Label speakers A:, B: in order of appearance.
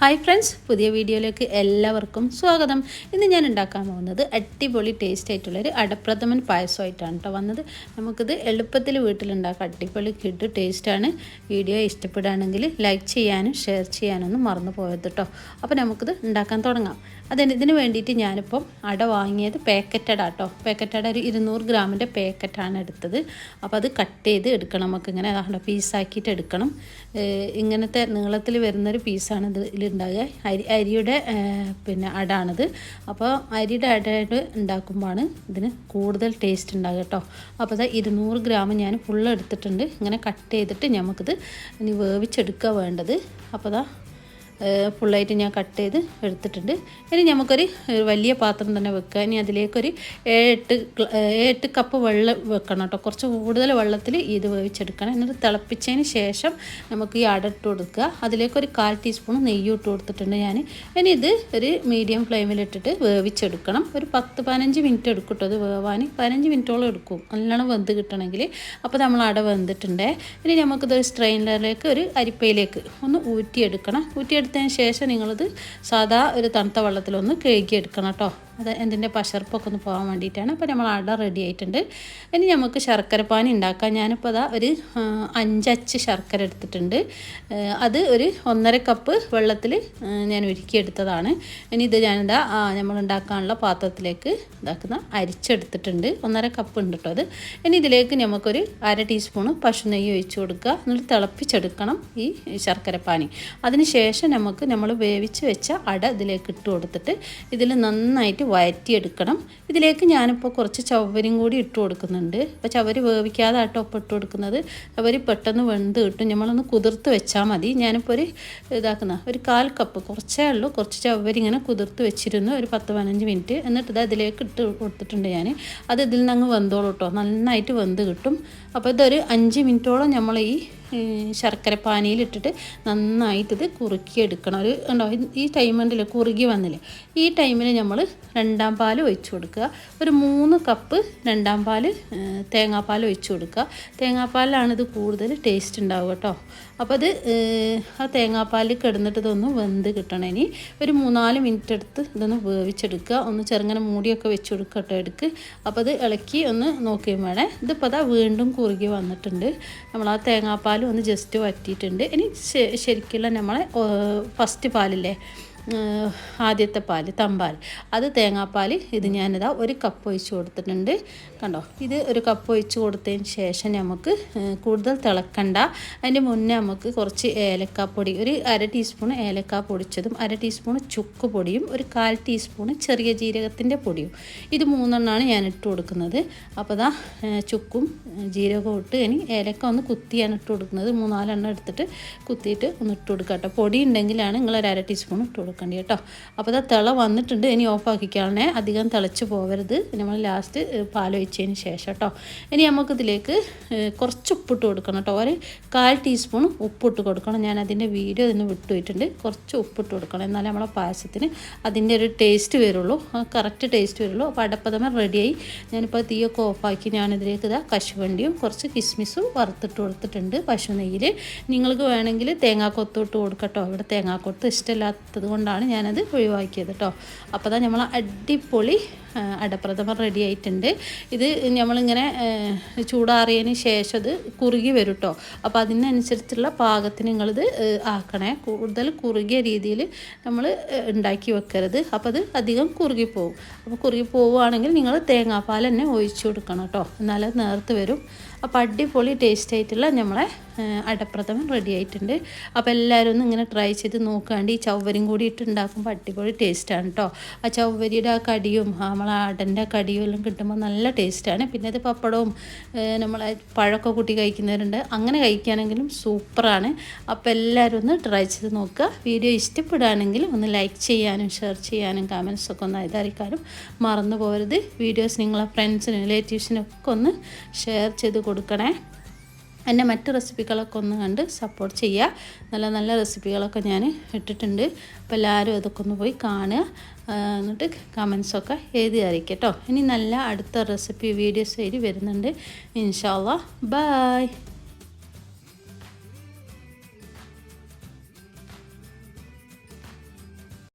A: Hi friends പുതിയ വീഡിയോയിലേക്ക് എല്ലാവർക്കും സ്വാഗതം. ഇന്ന് ഞാൻ ഉണ്ടാക്കാൻ പോകുന്നത് അടിപൊളി ടേസ്റ്റ് ആയിട്ടുള്ളൊരു അടപ്രഥമൻ പായസമായിട്ടാണ് കേട്ടോ വന്നത്. നമുക്കിത് എളുപ്പത്തിൽ വീട്ടിലുണ്ടാക്കാം. അടിപൊളി കിഡ് ടേസ്റ്റാണ് വീഡിയോ ഇഷ്ടപ്പെടുകയാണെങ്കിൽ ലൈക്ക് ചെയ്യാനും ഷെയർ ചെയ്യാനൊന്നും മറന്നു പോയത് കേട്ടോ അപ്പോൾ നമുക്കിത് ഉണ്ടാക്കാൻ തുടങ്ങാം. അതിന് ഇതിന് വേണ്ടിയിട്ട് ഞാനിപ്പം അട വാങ്ങിയത് പാക്കറ്റട കേട്ടോ പാക്കറ്റട ഒരു ഇരുന്നൂറ് ഗ്രാമിന്റെ പാക്കറ്റാണ് എടുത്തത്. അപ്പോൾ അത് കട്ട് ചെയ്ത് എടുക്കണം. നമുക്ക് ഇങ്ങനെ പീസാക്കിയിട്ട് എടുക്കണം. ഇങ്ങനത്തെ നീളത്തിൽ വരുന്നൊരു പീസാണ് ഇത്. ഇതിലുണ്ടാകുക അരി അരിയുടെ പിന്നെ അടാണിത്. അപ്പോൾ അരിയുടെ അടയുടെ ഉണ്ടാക്കുമ്പോഴാണ് ഇതിന് കൂടുതൽ ടേസ്റ്റ് ഉണ്ടാകുക കേട്ടോ. അപ്പോൾ അത് ഇരുന്നൂറ് ഗ്രാം ഞാൻ ഫുള്ള് എടുത്തിട്ടുണ്ട്. ഇങ്ങനെ കട്ട് ചെയ്തിട്ട് നമുക്കിത് ഇനി വേവിച്ചെടുക്കുക വേണ്ടത്. അപ്പോൾ അതാ ഫുള്ളായിട്ട് ഞാൻ കട്ട് ചെയ്ത് എടുത്തിട്ടുണ്ട്. ഇനി നമുക്കൊരു വലിയ പാത്രം തന്നെ വെക്കുക. ഇനി അതിലേക്കൊരു ഏട്ട് ഏഴെട്ട് കപ്പ് വെള്ളം വെക്കണം കേട്ടോ. കുറച്ച് കൂടുതൽ വെള്ളത്തിൽ ഇത് വേവിച്ചെടുക്കണം. എന്നിട്ട് തിളപ്പിച്ചതിന് ശേഷം നമുക്ക് ഈ അട ഇട്ട് കൊടുക്കുക. അതിലേക്കൊരു കാൽ ടീസ്പൂൺ നെയ്യ് ഇട്ട് കൊടുത്തിട്ടുണ്ട് ഞാൻ ഇനി ഇത് ഒരു മീഡിയം ഫ്ലെയിമിലിട്ടിട്ട് വേവിച്ചെടുക്കണം. ഒരു പത്ത് പതിനഞ്ച് മിനിറ്റ് എടുക്കും കേട്ടോ അത് വേവാൻ. പതിനഞ്ച് മിനിറ്റോളം എടുക്കും. നല്ലോണം വെന്ത് കിട്ടണമെങ്കിൽ. അപ്പോൾ നമ്മൾ അട വെന്തിട്ടുണ്ട്. ഇനി നമുക്കിതൊരു സ്ട്രെയിനറിലേക്ക് ഒരു അരിപ്പയിലേക്ക് ഒന്ന് ഊറ്റിയെടുക്കണം. ഊറ്റിയെടുത്തതിന് ശേഷം നിങ്ങളിത് സാധാ ഒരു തണുത്ത വെള്ളത്തിലൊന്ന് കഴുകിയെടുക്കണം കേട്ടോ. അത് എന്തിന്റെ പശർപ്പൊക്കെ ഒന്ന് പോകാൻ വേണ്ടിയിട്ടാണ്. അപ്പോൾ നമ്മൾ അട റെഡി ആയിട്ടുണ്ട്. ഇനി നമുക്ക് ശർക്കര പാനി ഉണ്ടാക്കാം. ഞാനിപ്പോൾ അതാ ഒരു അഞ്ചച്ച് ശർക്കര എടുത്തിട്ടുണ്ട്. അത് ഒരു ഒന്നര കപ്പ് വെള്ളത്തിൽ ഞാൻ ഉരുക്കിയെടുത്തതാണ്. ഇനി ഇത് ഞാനിതാ നമ്മൾ ഉണ്ടാക്കാനുള്ള പാത്രത്തിലേക്ക് ഇതാക്കുന്ന അരിച്ചെടുത്തിട്ടുണ്ട്. ഒന്നര കപ്പ് ഉണ്ട് കേട്ടോ അത്. ഇനി ഇതിലേക്ക് നമുക്കൊരു അര ടീസ്പൂണ് പശു നെയ്യ് ഒഴിച്ച് കൊടുക്കുക. എന്നിട്ട് തിളപ്പിച്ചെടുക്കണം ഈ ശർക്കരപ്പാനി അതിന് ശേഷം നമുക്ക് നമ്മൾ വേവിച്ച് വെച്ച അട ഇതിലേക്ക് ഇട്ട് കൊടുത്തിട്ട് ഇതിൽ നന്നായിട്ട് വഴറ്റിയെടുക്കണം ഇതിലേക്ക് ഞാനിപ്പോൾ കുറച്ച് ചവരും കൂടി ഇട്ട് കൊടുക്കുന്നുണ്ട്. അപ്പോൾ ചവര് വേവിക്കാതെ ആട്ടോ ഒപ്പം ഇട്ട് കൊടുക്കുന്നത്. ചവര് പെട്ടെന്ന് വെന്ത് കിട്ടും. നമ്മളൊന്ന് കുതിർത്ത് വെച്ചാൽ മതി. ഞാനിപ്പോൾ ഒരു ഇതാക്കുന്ന ഒരു കാൽ കപ്പ് കുറച്ചേ ഉള്ളൂ. കുറച്ച് ചവരിങ്ങനെ കുതിർത്ത് വെച്ചിരുന്നു. ഒരു പത്ത് പതിനഞ്ച് മിനിറ്റ്. എന്നിട്ട് ഇത് അതിലേക്ക് ഇട്ട് കൊടുത്തിട്ടുണ്ട് ഞാൻ അത് ഇതിൽ നിന്ന് അങ്ങ് വെന്തോളൂ കേട്ടോ നന്നായിട്ട് വെന്ത് കിട്ടും. അപ്പോൾ ഇതൊരു അഞ്ച് മിനിറ്റോളം നമ്മൾ ഈ ശർക്കര പാനിയിലിട്ടിട്ട് നന്നായിട്ട് ഇത് കുറുക്കിയെടുക്കണം. ഒരു ഉണ്ടോ ഈ ടൈം ഉണ്ടല്ലോ കുറുകി വന്നില്ലേ? ഈ ടൈമിൽ നമ്മൾ രണ്ടാം പാൽ ഒഴിച്ച് കൊടുക്കുക. ഒരു മൂന്ന് കപ്പ് രണ്ടാം പാൽ തേങ്ങാപ്പാൽ ഒഴിച്ച് കൊടുക്കുക. തേങ്ങാപ്പാലിലാണ് ഇത് കൂടുതൽ ടേസ്റ്റ് ഉണ്ടാവുക കേട്ടോ. അപ്പോൾ അത് ആ തേങ്ങാപ്പാലിൽ കിടന്നിട്ട് ഇതൊന്ന് വെന്ത് കിട്ടണം ഇനി. ഒരു മൂന്നാൽ മിനിറ്റ് എടുത്ത് ഇതൊന്ന് വേവിച്ചെടുക്കുക. ഒന്ന് ചെറുങ്ങനെ മൂടിയൊക്കെ വെച്ച് കൊടുക്കുക കേട്ടോ എടുക്ക് അപ്പോൾ അത് ഇളക്കി ഒന്ന് നോക്കിയും വേണേ. ഇതിപ്പോൾ അതാ വീണ്ടും കുറുകി വന്നിട്ടുണ്ട്. നമ്മൾ ആ തേങ്ങാപ്പാൽ ഒന്ന് ജസ്റ്റ് വറ്റിയിട്ടുണ്ട്. ഇനി ശരിക്കുള്ള നമ്മളെ ഫസ്റ്റ് പാലില്ലേ? ആദ്യത്തെ പാൽ തമ്പാൽ. അത് തേങ്ങാപ്പാൽ ഇത് ഞാനിതാ ഒരു കപ്പ് ഒഴിച്ച് കൊടുത്തിട്ടുണ്ട്. കണ്ടോ? ഇത് ഒരു കപ്പ് ഒഴിച്ച് കൊടുത്തതിന് ശേഷം നമുക്ക് കൂടുതൽ തിളക്കണ്ട. അതിന്റെ മുന്നേ നമുക്ക് കുറച്ച് ഏലക്കാപ്പൊടി ഒരു അര ടീസ്പൂൺ ഏലക്ക പൊടിച്ചതും അര ടീസ്പൂൺ ചുക്ക് പൊടിയും ഒരു കാൽ ടീസ്പൂൺ ചെറിയ ജീരകത്തിന്റെ പൊടിയും. ഇത് മൂന്നെണ്ണമാണ് ഞാൻ ഇട്ട് കൊടുക്കുന്നത്. അപ്പോൾ ദാ ചുക്കും ജീരകവും ഇട്ട് ഇനി ഏലക്ക ഒന്ന് കുത്തിയാണ് ഇട്ട് കൊടുക്കുന്നത്. മൂന്നാലെണ്ണം എടുത്തിട്ട് കുത്തിയിട്ട് ഒന്ന് ഇട്ട് കൊടുക്കാം കേട്ടോ പൊടി ഉണ്ടെങ്കിലാണ് നിങ്ങൾ ഒരു അര ടീസ്പൂൺ ഇട്ട് കൊടുക്കേണ്ടത് കേട്ടോ. അപ്പോൾ അത് തിള വന്നിട്ടുണ്ട്. ഇനി ഓഫാക്കിക്കാണേ അധികം തിളച്ച് പോകരുത് നമ്മൾ ലാസ്റ്റ് പാൽ ഒഴിച്ചതിന് ശേഷം കേട്ടോ. ഇനി നമുക്കിതിലേക്ക് കുറച്ച് ഉപ്പിട്ട് കൊടുക്കണം കേട്ടോ. ഒരു കാൽ ടീസ്പൂൺ ഉപ്പിട്ട് കൊടുക്കണം. ഞാൻ അതിന്റെ വീഡിയോ ഇതിന് വിട്ടുപോയിട്ടുണ്ട് കുറച്ച് ഉപ്പിട്ട് കൊടുക്കണം. എന്നാലേ നമ്മളെ പായസത്തിന് അതിന്റെ ഒരു ടേസ്റ്റ് വരുള്ളൂ. കറക്റ്റ് ടേസ്റ്റ് വരുള്ളൂ. അപ്പോൾ അടപ്പതമ റെഡിയായി ഞാനിപ്പോൾ തീയൊക്കെ ഓഫാക്കി ഞാനിതിലേക്ക് ഇതാ കശുവണ്ടിയും കുറച്ച് കിസ്മിസും വറുത്തിട്ട് കൊടുത്തിട്ടുണ്ട് പശു നെയ്യിൽ നിങ്ങൾക്ക് വേണമെങ്കിൽ തേങ്ങാക്കൊത്തോട്ട് കൊടുക്കട്ടോ. ഇവിടെ തേങ്ങാക്കൊത്ത് ഇഷ്ടമില്ലാത്തത് ഞാനത് ഒഴിവാക്കിയത് കേട്ടോ അപ്പോൾ അതാ നമ്മൾ അടിപൊളി അടപ്രഥമൻ റെഡി ആയിട്ടുണ്ട്. ഇത് നമ്മളിങ്ങനെ ചൂടാറിയതിന് ശേഷം അത് കുറുകി വരും കേട്ടോ അപ്പോൾ അതിനനുസരിച്ചുള്ള പാകത്തിന് നിങ്ങളിത് ആക്കണേ. കൂടുതൽ കുറുകിയ രീതിയിൽ നമ്മൾ ഉണ്ടാക്കി വെക്കരുത്. അപ്പോൾ അത് അധികം കുറുകി പോകും അപ്പോൾ കുറുകി പോവുകയാണെങ്കിൽ നിങ്ങൾ തേങ്ങാപ്പാൽ തന്നെ ഒഴിച്ചു കൊടുക്കണം കേട്ടോ എന്നാലത് നേർത്ത് വരും. അപ്പോൾ അടിപൊളി ടേസ്റ്റ് ആയിട്ടുള്ള നമ്മളെ അടപ്രഥമൻ റെഡി ആയിട്ടുണ്ട്. അപ്പോൾ എല്ലാവരും ഒന്ന് ഇങ്ങനെ ട്രൈ ചെയ്ത് നോക്കാണ്ട് ഈ ചവ്വരും കൂടി ഇട്ട് ഉണ്ടാക്കുമ്പോൾ അടിപൊളി ടേസ്റ്റാണ് കേട്ടോ ആ ചവ്വരിയുടെ ആ കടിയും ആ നമ്മളെ ആടന്റെ കടിയും എല്ലാം കിട്ടുമ്പോൾ നല്ല ടേസ്റ്റാണ്. പിന്നെ ഇത് പപ്പടവും നമ്മൾ പഴമൊക്കെ കൂട്ടി കഴിക്കുന്നവരുണ്ട്. അങ്ങനെ കഴിക്കുകയാണെങ്കിലും സൂപ്പറാണ്. അപ്പോൾ എല്ലാവരും ഒന്ന് ട്രൈ ചെയ്ത് നോക്കുക. വീഡിയോ ഇഷ്ടപ്പെടുകയാണെങ്കിൽ ഒന്ന് ലൈക്ക് ചെയ്യാനും ഷെയർ ചെയ്യാനും കമൻസൊക്കെ ഒന്ന് ഇതായിരിക്കാനും മറന്നു പോകരുത് വീഡിയോസ് നിങ്ങളെ ഫ്രണ്ട്സിനും റിലേറ്റീവ്സിനും ഒക്കെ ഒന്ന് ഷെയർ ചെയ്ത് കൊടുക്കണേ. എന്റെ മറ്റ് റെസിപ്പികളൊക്കെ ഒന്ന് കണ്ട് സപ്പോർട്ട് ചെയ്യുക നല്ല നല്ല റെസിപ്പികളൊക്കെ ഞാൻ ഇട്ടിട്ടുണ്ട്. അപ്പോൾ എല്ലാവരും അതൊക്കെ ഒന്ന് പോയി കാണുക. എന്നിട്ട് കമൻസൊക്കെ എഴുതി അറിയിക്കുക കേട്ടോ ഇനി നല്ല അടുത്ത റെസിപ്പി വീഡിയോസ് വരി വരുന്നുണ്ട്. ഇൻഷാല്ല ബായ്